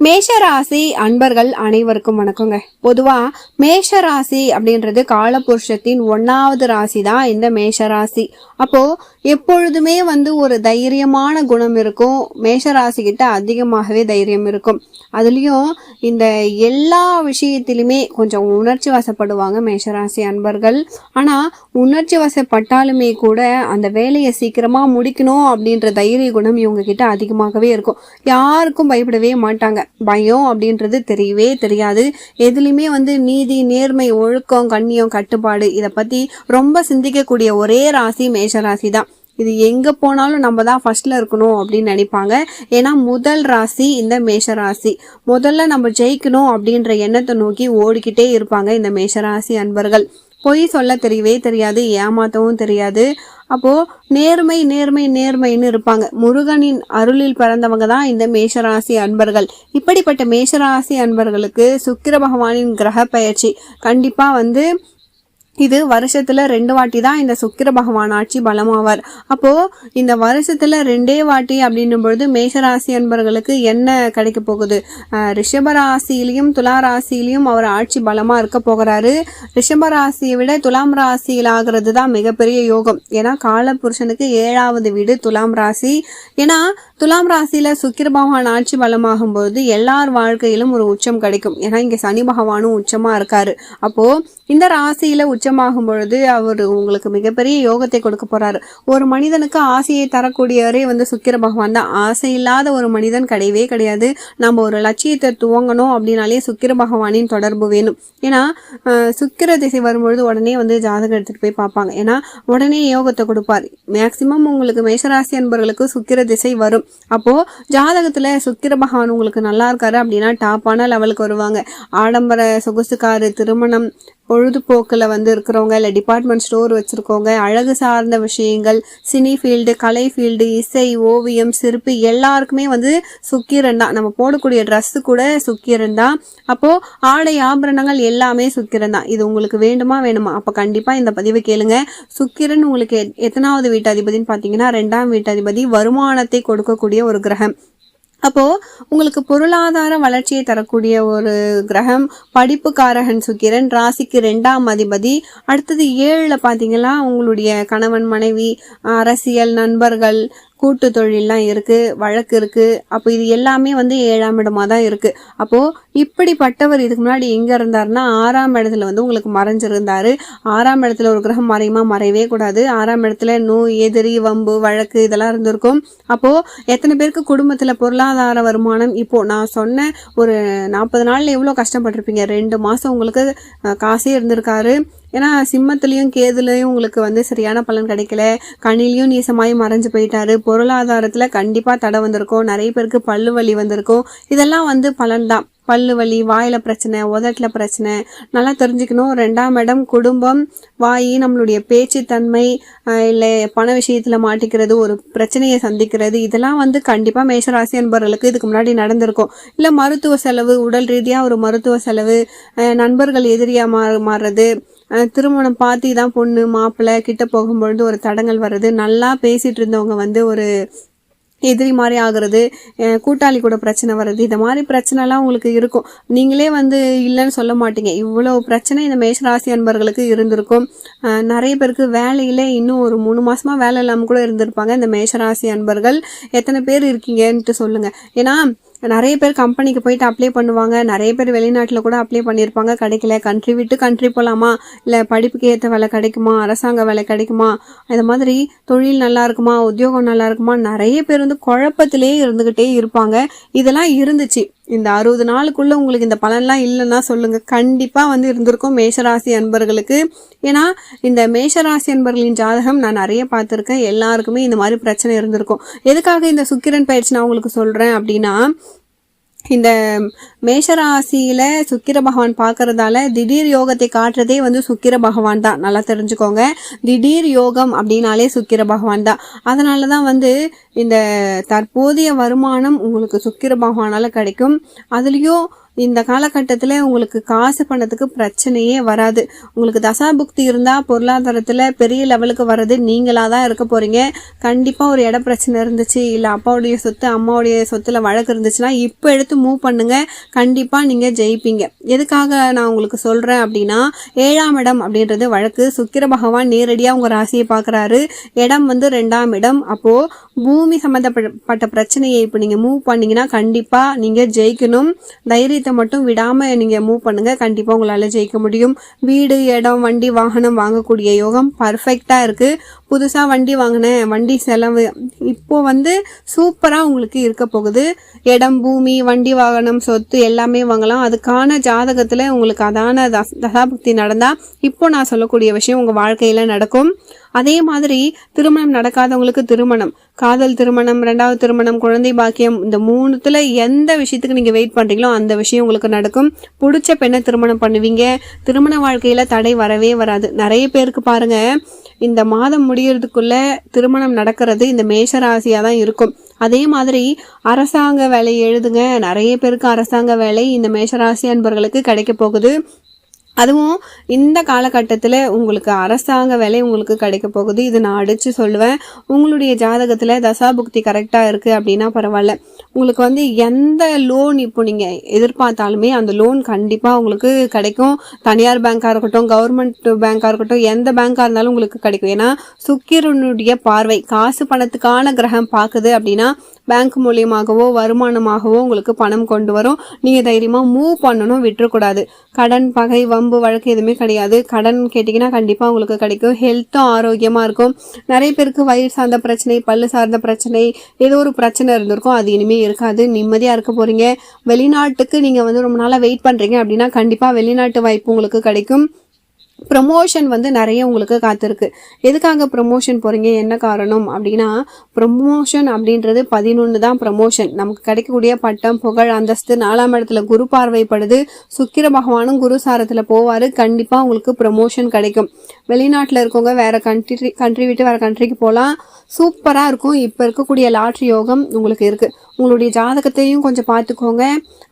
மேஷராசி அன்பர்கள் அனைவருக்கும் வணக்கங்க. பொதுவா மேஷராசி அப்படின்றது காலபுருஷத்தின் ஒன்னாவது ராசி தான் இந்த மேஷராசி. அப்போ எப்பொழுதுமே வந்து ஒரு தைரியமான குணம் இருக்கும். மேஷராசி கிட்ட அதிகமாகவே தைரியம் இருக்கும். அதுலயும் இந்த எல்லா விஷயத்திலுமே கொஞ்சம் உணர்ச்சி வசப்படுவாங்க மேஷராசி அன்பர்கள். ஆனா உணர்ச்சி வசப்பட்டாலுமே கூட அந்த வேலையை சீக்கிரமா முடிக்கணும் அப்படின்ற தைரிய குணம் இவங்க கிட்ட அதிகமாகவே இருக்கும். யாருக்கும் பயப்படவே மாட்டாங்க. பயம் அப்படின்றது தெரியவே தெரியாது. எதுலேயுமே வந்து நீதி நேர்மை ஒழுக்கம் கண்ணியம் கட்டுப்பாடு இதை பற்றி ரொம்ப சிந்திக்கக்கூடிய ஒரே ராசி மேஷ ராசி தான். இது எங்கே போனாலும் நம்ம தான் ஃபர்ஸ்ட்ல இருக்கணும் அப்படின்னு நினைப்பாங்க. ஏன்னா முதல் ராசி இந்த மேஷ ராசி. முதல்ல நம்ம ஜெயிக்கணும் அப்படின்ற எண்ணத்தை நோக்கி ஓடிக்கிட்டே இருப்பாங்க இந்த மேஷராசி அன்பர்கள். பொய் சொல்ல தெரியவே தெரியாது ஏமாத்தவும் தெரியாது. அப்போது நேர்மை நேர்மை நேர்மைன்னு இருப்பாங்க. முருகனின் அருளில் பிறந்தவங்க தான் இந்த மேஷராசி அன்பர்கள். இப்படிப்பட்ட மேஷராசி அன்பர்களுக்கு சுக்கிர பகவானின் கிரக பயிற்சி கண்டிப்பாக வந்து இது வருஷத்துல ரெண்டு வாட்டி தான் இந்த சுக்கிர பகவான் ஆட்சி பலமாவார். அப்போ இந்த வருஷத்துல ரெண்டே வாட்டி அப்படின்னும் பொழுது மேஷராசி அன்பர்களுக்கு என்ன கிடைக்க போகுது? ரிஷபராசிலையும் துலா ராசியிலையும் அவர் ஆட்சி பலமா இருக்க போகிறாரு. ரிஷபராசியை விட துலாம் ராசியில் ஆகிறது தான் மிகப்பெரிய யோகம். ஏன்னா கால புருஷனுக்கு ஏழாவது வீடு துலாம் ராசி. ஏன்னா துலாம் ராசியில சுக்கிர பகவான் ஆட்சி பலமாகும் போது எல்லார் வாழ்க்கையிலும் ஒரு உச்சம் கிடைக்கும். ஏன்னா இங்க சனி பகவானும் உச்சமா இருக்காரு. அப்போ இந்த ராசியில உச்சமாகும் பொழுது அவர் உங்களுக்கு மிகப்பெரிய யோகத்தை கொடுக்க போறாரு. ஒரு மனிதனுக்கு ஆசையை தரக்கூடியவரே வந்து சுக்கிர பகவான் தான். ஆசை இல்லாத ஒரு மனிதன் கிடையவே கிடையாது. நம்ம ஒரு லட்சியத்தை துவங்கணும் அப்படின்னாலே சுக்கிர பகவானின் தொடர்பு வேணும். ஏன்னா சுக்கிர திசை வரும்பொழுது உடனே வந்து ஜாதகம் எடுத்துட்டு போய் பார்ப்பாங்க. ஏன்னா உடனே யோகத்தை கொடுப்பார். மேக்சிமம் உங்களுக்கு மேஷராசி அன்பர்களுக்கு சுக்கிர திசை வரும். அப்போ ஜாதகத்தில் சுக்கிர பகவான் உங்களுக்கு நல்லா இருக்காரு அப்படின்னா டாப்பான லெவலுக்கு வருவாங்க. ஆடம்பர சொகுசுக்காரு திருமணம் பொழுதுபோக்கில் வந்து இருக்கிறவங்க இல்லை டிபார்ட்மெண்ட் ஸ்டோர் வச்சுருக்கவங்க அழகு சார்ந்த விஷயங்கள் சினி ஃபீல்டு கலை ஃபீல்டு இசை ஓவியம் சிற்பி எல்லாருக்குமே வந்து சுக்கிரன் தான். நம்ம போடக்கூடிய ட்ரெஸ்ஸு கூட சுக்கிரன் தான். அப்போது ஆடை ஆபரணங்கள் எல்லாமே சுக்கிரன் தான். இது உங்களுக்கு வேண்டுமா வேணுமா? அப்போ கண்டிப்பாக இந்த பதிவை கேளுங்க. சுக்கிரன் உங்களுக்கு எத்- எத்தனாவது வீட்டாதிபதின்னு பார்த்தீங்கன்னா ரெண்டாம் வீட்டாதிபதி வருமானத்தை கொடுக்கக்கூடிய ஒரு கிரகம். அப்போ உங்களுக்கு பொருளாதார வளர்ச்சியை தரக்கூடிய ஒரு கிரகம் படிப்புக்காரகன் சுக்கிரன் ராசிக்கு ரெண்டாம் அதிபதி. அடுத்தது ஏழுல பாத்தீங்கன்னா உங்களுடைய கணவன் மனைவி அரசியல் நண்பர்கள் கூட்டு தொழிலெலாம் இருக்குது வழக்கு இருக்குது அப்போ இது எல்லாமே வந்து ஏழாம் இடமாக தான் இருக்குது அப்போது இப்படிப்பட்டவர் இதுக்கு முன்னாடி எங்கே இருந்தாருன்னா ஆறாம் இடத்துல வந்து உங்களுக்கு மறைஞ்சிருந்தார். ஆறாம் இடத்துல ஒரு கிரகம் மறையுமா? மறையவே கூடாது. ஆறாம் இடத்துல நோய் எதிரி வம்பு வழக்கு இதெல்லாம் இருந்திருக்கும். அப்போது எத்தனை பேருக்கு குடும்பத்தில் பொருளாதார வருமானம்? இப்போது நான் சொன்ன ஒரு நாற்பது நாளில் எவ்வளோ கஷ்டப்பட்டிருப்பீங்க? ரெண்டு மாதம் உங்களுக்கு காசே இருந்திருக்காரு. ஏன்னா சிம்மத்துலேயும் கேதுலையும் உங்களுக்கு வந்து சரியான பலன் கிடைக்கல. கண்ணிலையும் நீசமாயி மறைஞ்சு போயிட்டாரு. பொருளாதாரத்தில் கண்டிப்பாக தடை வந்திருக்கும். நிறைய பேருக்கு பல்லு வலி வந்திருக்கும். இதெல்லாம் வந்து பலன் தான். பல்லு வலி வாயில் பிரச்சனை உதட்டில் பிரச்சனை. நல்லா தெரிஞ்சுக்கணும். ரெண்டாம் இடம் குடும்பம். வாய் நம்மளுடைய பேச்சுத்தன்மை இல்லை பண விஷயத்தில் மாட்டிக்கிறது ஒரு பிரச்சனையை சந்திக்கிறது. இதெல்லாம் வந்து கண்டிப்பாக மேஷராசி என்பவர்களுக்கு இதுக்கு முன்னாடி நடந்திருக்கும். இல்லை மருத்துவ செலவு உடல் ரீதியாக ஒரு மருத்துவ செலவு நண்பர்கள் எதிரியாக மா மாறுறது திருமணம் பார்த்து தான் பொண்ணு மாப்பிள்ளை கிட்ட போகும்பொழுது ஒரு தடங்கள் வருது நல்லா பேசிகிட்டு இருந்தவங்க வந்து ஒரு எதிரி மாதிரி ஆகிறது கூட்டாளி கூட பிரச்சனை வருது இந்த மாதிரி பிரச்சனைலாம் உங்களுக்கு இருக்கும். நீங்களே வந்து இல்லைன்னு சொல்ல மாட்டீங்க. இவ்வளோ பிரச்சனை இந்த மேஷராசி அன்பர்களுக்கு இருந்திருக்கும். நிறைய பேருக்கு வேலையிலே இன்னும் ஒரு மூணு மாதமாக வேலை இல்லாமல் கூட இருந்திருப்பாங்க இந்த மேஷராசி அன்பர்கள். எத்தனை பேர் இருக்கீங்கன்ட்டு சொல்லுங்கள் ஏன்னா நிறைய பேர் கம்பெனிக்கு போயிட்டு அப்ளை பண்ணுவாங்க. நிறைய பேர் வெளிநாட்டில் கூட அப்ளை பண்ணியிருப்பாங்க கிடைக்கல. கண்ட்ரி விட்டு கண்ட்ரி போகலாமா இல்லை படிப்புக்கு ஏற்ற வேலை கிடைக்குமா? அரசாங்க வேலை கிடைக்குமா? இந்த மாதிரி தொழில் நல்லா இருக்குமா? உத்தியோகம் நல்லா இருக்குமா? நிறைய பேர் வந்து குழப்பத்திலே இருந்துக்கிட்டே இருப்பாங்க. இதெல்லாம் இருந்துச்சு. இந்த அறுபது நாளுக்குள்ள உங்களுக்கு இந்த பலன்லாம் இல்லைன்னா சொல்லுங்க. கண்டிப்பா வந்து இருந்திருக்கும் மேஷராசி அன்பர்களுக்கு. ஏன்னா இந்த மேஷராசி அன்பர்களின் ஜாதகம் நான் நிறைய பார்த்துருக்கேன். எல்லாருக்குமே இந்த மாதிரி பிரச்சனை இருந்திருக்கும். எதுக்காக இந்த சுக்கிரன் பயிற்சி நான் உங்களுக்கு சொல்றேன் அப்படின்னா இந்த மேஷராசியில் சுக்கிர பகவான் பார்க்கறதால திடீர் யோகத்தை காட்டுறதே வந்து சுக்கிர பகவான் தான். நல்லா தெரிஞ்சுக்கோங்க. திடீர் யோகம் அப்படின்னாலே சுக்கிர பகவான் தான். அதனால தான் வந்து இந்த தற்போதைய வருமானம் உங்களுக்கு சுக்கிர பகவானால கிடைக்கும். அதுலேயும் இந்த காலகட்டத்தில் உங்களுக்கு காசு பண்ணதுக்கு பிரச்சனையே வராது. உங்களுக்கு தசாபுக்தி இருந்தால் பொருளாதாரத்தில் பெரிய லெவலுக்கு வர்றது நீங்களாக தான் இருக்க போகிறீங்க கண்டிப்பாக ஒரு இட பிரச்சனை இருந்துச்சு இல்லை அப்பாவுடைய சொத்து அம்மாவுடைய சொத்துல வழக்கு இருந்துச்சுன்னா இப்போ எடுத்து மூவ் பண்ணுங்கள் கண்டிப்பாக நீங்கள் ஜெயிப்பீங்க. எதுக்காக நான் உங்களுக்கு சொல்கிறேன் அப்படின்னா ஏழாம் இடம் அப்படின்றது வழக்கு. சுக்கிர பகவான் நேரடியாக உங்கள் ராசியை பார்க்குறாரு இடம் வந்து ரெண்டாம் இடம். அப்போது பூமி பூமி சம்மந்தப்பட்ட பிரச்சனையை இப்போ நீங்கள் மூவ் பண்ணீங்கன்னா கண்டிப்பாக நீங்கள் ஜெயிக்கணும். தைரியத்தை மட்டும் விடாமல் நீங்கள் மூவ் பண்ணுங்கள் கண்டிப்பாக உங்களால் ஜெயிக்க முடியும். வீடு இடம் வண்டி வாகனம் வாங்கக்கூடிய யோகம் பர்ஃபெக்டாக இருக்குது புதுசாக வண்டி வாங்கினேன் வண்டி செலவு இப்போ வந்து சூப்பராக உங்களுக்கு இருக்க போகுது. இடம் பூமி வண்டி வாகனம் சொத்து எல்லாமே வாங்கலாம். அதுக்கான ஜாதகத்தில் உங்களுக்கு அதான தசாபக்தி நடந்தால் இப்போ நான் சொல்லக்கூடிய விஷயம் உங்கள் வாழ்க்கையில் நடக்கும். அதே மாதிரி திருமணம் நடக்காதவங்களுக்கு திருமணம். காதல் திருமணம் ரெண்டாவது திருமணம் குழந்தை பாக்கியம் இந்த மூணுத்துல எந்த விஷயத்துக்கு நீங்க வெயிட் பண்றீங்களோ அந்த விஷயம் உங்களுக்கு நடக்கும். பிடிச்ச பெண்ணை திருமணம் பண்ணுவீங்க. திருமண வாழ்க்கையில தடை வரவே வராது. நிறைய பேருக்கு பாருங்க இந்த மாதம் முடியறதுக்குள்ள திருமணம் நடக்கிறது இந்த மேஷ ராசியா தான் இருக்கும். அதே மாதிரி அரசாங்க வேலை எழுதுங்க. நிறைய பேருக்கு அரசாங்க வேலை இந்த மேஷராசி அன்பர்களுக்கு கிடைக்க போகுது. அதுவும் இந்த காலகட்டத்தில் உங்களுக்கு அரசாங்க வேலை உங்களுக்கு கிடைக்க போகுது. இது நான் அடித்து சொல்லுவேன். உங்களுடைய ஜாதகத்தில் தசாபுக்தி கரெக்டாக இருக்குது அப்படின்னா பரவாயில்ல. உங்களுக்கு வந்து எந்த லோன் இப்போ நீங்கள் எதிர்பார்த்தாலுமே அந்த லோன் கண்டிப்பாக உங்களுக்கு கிடைக்கும். தனியார் பேங்காக இருக்கட்டும் கவர்மெண்ட் பேங்காக இருக்கட்டும் எந்த பேங்காக இருந்தாலும் உங்களுக்கு கிடைக்கும். ஏன்னா சுக்கிரனுடைய பார்வை காசு பணத்துக்கான கிரகம் பார்க்குது அப்படின்னா பேங்க் மூலியமாகவோ வருமானமாகவோ உங்களுக்கு பணம் கொண்டு வரும். நீங்கள் தைரியமாக மூவ் பண்ணணும் விட்டுறக்கூடாது. கடன் பகை வம்பு வழக்கு எதுவுமே கிடையாது. கடன் கேட்டிங்கன்னா கண்டிப்பாக உங்களுக்கு கிடைக்கும். ஹெல்த்தும் ஆரோக்கியமாக இருக்கும். நிறைய பேருக்கு வயிறு சார்ந்த பிரச்சனை பல்லு சார்ந்த பிரச்சனை ஏதோ ஒரு பிரச்சனை இருந்திருக்கும். அது இனிமேல் இருக்காது. நிம்மதியாக இருக்க போகிறீங்க வெளிநாட்டுக்கு நீங்கள் வந்து ரொம்ப நாளாக வெயிட் பண்ணுறீங்க அப்படின்னா கண்டிப்பாக வெளிநாட்டு வாய்ப்பு உங்களுக்கு கிடைக்கும். ப்ரமோஷன் வந்து நிறைய உங்களுக்கு காத்திருக்கு. எதுக்காக ப்ரமோஷன் போகிறீங்க என்ன காரணம்? அப்படின்னா ப்ரமோஷன் அப்படின்றது பதினொன்று தான் ப்ரொமோஷன் நமக்கு கிடைக்கக்கூடிய பட்டம் புகழ் அந்தஸ்து நாலாம் இடத்துல குரு பார்வைப்படுது. சுக்கிர பகவானும் குரு சாரத்தில் போவார். கண்டிப்பாக உங்களுக்கு ப்ரொமோஷன் கிடைக்கும். வெளிநாட்டில் இருக்கவங்க வேறு கண்ட்ரி கண்ட்ரி விட்டு வேறு கண்ட்ரிக்கு போகலாம் சூப்பராக இருக்கும். இப்போ இருக்கக்கூடிய லாட்ரி யோகம் உங்களுக்கு இருக்குது உங்களுடைய ஜாதகத்தையும் கொஞ்சம் பார்த்துக்கோங்க.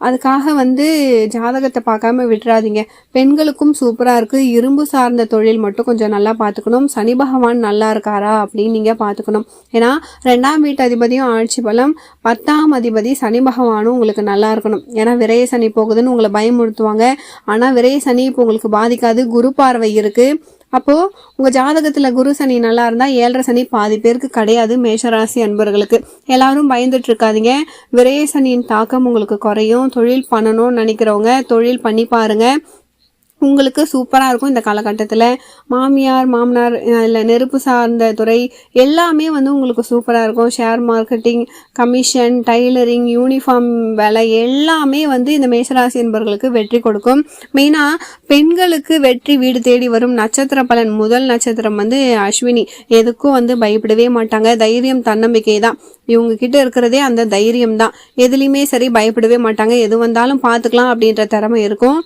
அதுக்காக வந்து ஜாதகத்தை பார்க்காம விட்டுறாதீங்க. பெண்களுக்கும் சூப்பராக இருக்குது இரும்பு சார்ந்த தொழில் மட்டும் கொஞ்சம் நல்லா பார்த்துக்கணும். சனி பகவான் நல்லா இருக்காரா அப்படின்னு நீங்கள் பார்த்துக்கணும். ஏன்னா ரெண்டாம் வீட்டு அதிபதியும் ஆட்சி பலம் பத்தாம் அதிபதி சனி பகவானும் உங்களுக்கு நல்லா இருக்கணும். ஏன்னா விரைய சனி போகுதுன்னு உங்களை பயமுறுத்துவாங்க. ஆனால் விரைய சனி இப்போ உங்களுக்கு பாதிக்காது. குரு பார்வை இருக்குது அப்போது உங்கள் ஜாதகத்தில் குரு சனி நல்லா இருந்தால் ஏழரை சனி பாதி பேருக்கு கிடையாது மேஷராசி அன்பர்களுக்கு. எல்லாரும் பயந்துட்டு இருக்காதீங்க விரைய சனியின் தாக்கம் உங்களுக்கு குறையும். தொழில் பண்ணணும்னு நினைக்கிறவங்க தொழில் பண்ணி பாருங்கள் உங்களுக்கு சூப்பராக இருக்கும் இந்த காலகட்டத்தில். மாமியார் மாமனார் இல்லை நெருப்பு சார்ந்த துறை எல்லாமே வந்து உங்களுக்கு சூப்பராக இருக்கும். Share marketing commission tailoring uniform வேலை எல்லாமே வந்து இந்த மேசராசி என்பவர்களுக்கு வெற்றி கொடுக்கும். மெயினாக பெண்களுக்கு வெற்றி வீடு தேடி வரும் நட்சத்திர பலன் முதல் நட்சத்திரம் வந்து அஸ்வினி. எதுக்கும் வந்து பயப்படவே மாட்டாங்க. தைரியம் தன்னம்பிக்கை தான் இவங்க கிட்ட இருக்கிறதே அந்த தைரியம் தான். எதுலேயுமே சரி பயப்படவே மாட்டாங்க. எது வந்தாலும் பார்த்துக்கலாம் அப்படின்ற திறமை இருக்கும்.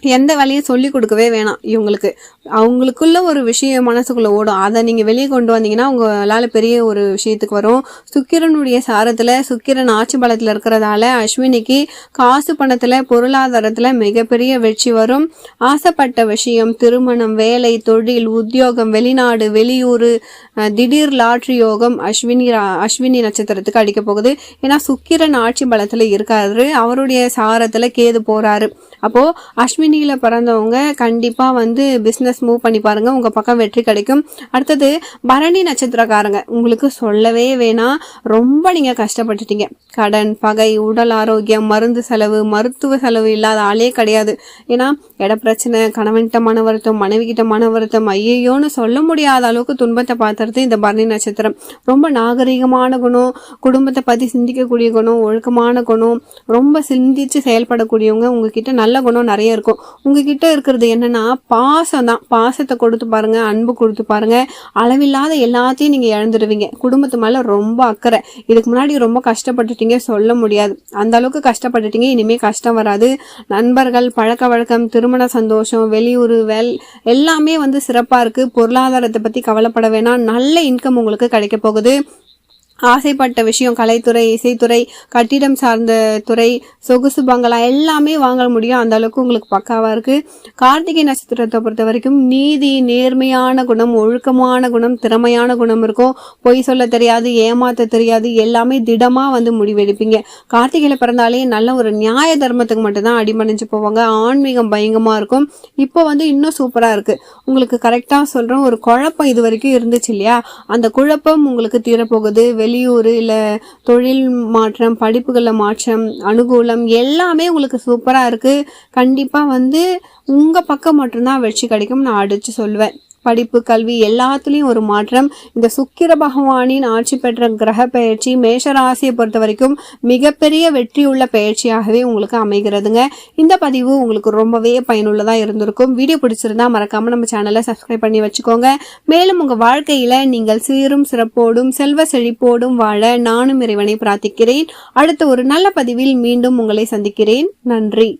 எந்த வேலையும் சொல்லி கொடுக்கவே வேணாம் இவங்களுக்கு. அவங்களுக்குள்ள ஒரு விஷயம் மனசுக்குள்ளே ஓடும். அதை நீங்கள் வெளியே கொண்டு வந்தீங்கன்னா உங்களால் பெரிய ஒரு விஷயத்துக்கு வரும். சுக்கிரனுடைய சாரத்தில் சுக்கிரன் ஆட்சி பலத்தில் இருக்கிறதால அஸ்வினிக்கு காசு பணத்தில் பொருளாதாரத்தில் மிகப்பெரிய வெற்றி வரும். ஆசைப்பட்ட விஷயம் திருமணம் வேலை தொழில் உத்தியோகம் வெளிநாடு வெளியூர் திடீர் லாட்ரி யோகம் அஸ்வினி அஸ்வினி நட்சத்திரத்துக்கு அடிக்க போகுது. ஏன்னா சுக்கிரன் ஆட்சி பலத்தில் இருக்காரு. அவருடைய சாரத்தில் கேது போகிறாரு அப்போது அஸ்வினியில் பிறந்தவங்க கண்டிப்பாக வந்து பிஸ்னஸ் மூவ் பண்ணி பாருங்கள் உங்கள் பக்கம் வெற்றி கிடைக்கும். அடுத்தது பரணி நட்சத்திரக்காரங்க. உங்களுக்கு சொல்லவே வேணாம். ரொம்ப நீங்கள் கஷ்டப்பட்டுட்டீங்க. கடன் பகை உடல் ஆரோக்கியம் மருந்து செலவு மருத்துவ செலவு இல்லாத ஆளே கிடையாது. ஏன்னா இட பிரச்சனை கணவன்கிட்ட மன வருத்தம் மனைவி கிட்ட மன வருத்தம் ஐயோன்னு சொல்ல முடியாத அளவுக்கு துன்பத்தை பார்த்துறது இந்த பரணி நட்சத்திரம். ரொம்ப நாகரிகமான குணம் குடும்பத்தை பற்றி சிந்திக்கக்கூடிய குணம் ஒழுக்கமான குணம் ரொம்ப சிந்திச்சு செயல்படக்கூடியவங்க உங்ககிட்ட நல்ல குணம் நிறைய இருக்கும். உங்ககிட்ட இருக்கிறது என்னன்னா பாசம் தான் பாசத்தை கொடுத்து பாருங்க அன்பு கொடுத்து பாருங்க. அளவில்லாத எல்லாத்தையும் நீங்க இழந்துடுவீங்க குடும்பத்து மேல ரொம்ப அக்கறை. இதுக்கு முன்னாடி ரொம்ப கஷ்டப்பட்டுட்டீங்க சொல்ல முடியாது. அந்த அளவுக்கு கஷ்டப்பட்டுட்டீங்க இனிமே கஷ்டம் வராது. நண்பர்கள் பழக்க வழக்கம் திருமண சந்தோஷம் வெளியூர் வெல் எல்லாமே வந்து சிறப்பா இருக்கு. பொருளாதாரத்தை பத்தி கவலைப்பட வேணாம். நல்ல இன்கம் உங்களுக்கு கிடைக்க போகுது. ஆசைப்பட்ட விஷயம் கலைத்துறை இசைத்துறை கட்டிடம் சார்ந்த துறை சொகுசு பங்களா எல்லாமே வாங்க முடியும். அந்த அளவுக்கு உங்களுக்கு பக்காவாக இருக்குது கார்த்திகை நட்சத்திரத்தை பொறுத்த வரைக்கும் நீதி நேர்மையான குணம் ஒழுக்கமான குணம் திறமையான குணம் இருக்கும். பொய் சொல்ல தெரியாது ஏமாத்த தெரியாது எல்லாமே திடமாக வந்து முடிவெடுப்பீங்க. கார்த்திகையில் பிறந்தாலே நல்ல ஒரு நியாய தர்மத்துக்கு மட்டும்தான் அடிமணிஞ்சு போவாங்க. ஆன்மீகம் பயங்கமாக இருக்கும். இப்போ வந்து இன்னும் சூப்பராக இருக்குது உங்களுக்கு கரெக்டாக சொல்கிறோம் ஒரு குழப்பம் இது வரைக்கும் இருந்துச்சு இல்லையா? அந்த குழப்பம் உங்களுக்கு தீரப்போகுது. வெளியூர் இல்லை தொழில் மாற்றம் படிப்புகளில் மாற்றம் அனுகூலம் எல்லாமே உங்களுக்கு சூப்பராக இருக்குது கண்டிப்பாக வந்து உங்கள் பக்கம் மட்டும்தான் வெற்றி கிடைக்கும் நான் அடித்து சொல்லுவேன். படிப்பு கல்வி எல்லாத்துலேயும் ஒரு மாற்றம். இந்த சுக்கிர பகவானின் ஆட்சி பெற்ற கிரக பயிற்சி மேஷராசியை பொறுத்த வரைக்கும் மிகப்பெரிய வெற்றியுள்ள பயிற்சியாகவே உங்களுக்கு அமைகிறதுங்க. இந்த பதிவு உங்களுக்கு ரொம்பவே பயனுள்ளதாக இருந்திருக்கும். வீடியோ பிடிச்சிருந்தா மறக்காமல் நம்ம சேனலை சப்ஸ்கிரைப் பண்ணி வச்சுக்கோங்க. மேலும் உங்கள் வாழ்க்கையில் நீங்கள் சீரும் சிறப்போடும் செல்வ செழிப்போடும் வாழ நானும் இறைவனை பிரார்த்திக்கிறேன். அடுத்த ஒரு நல்ல பதிவில் மீண்டும் உங்களை சந்திக்கிறேன். நன்றி.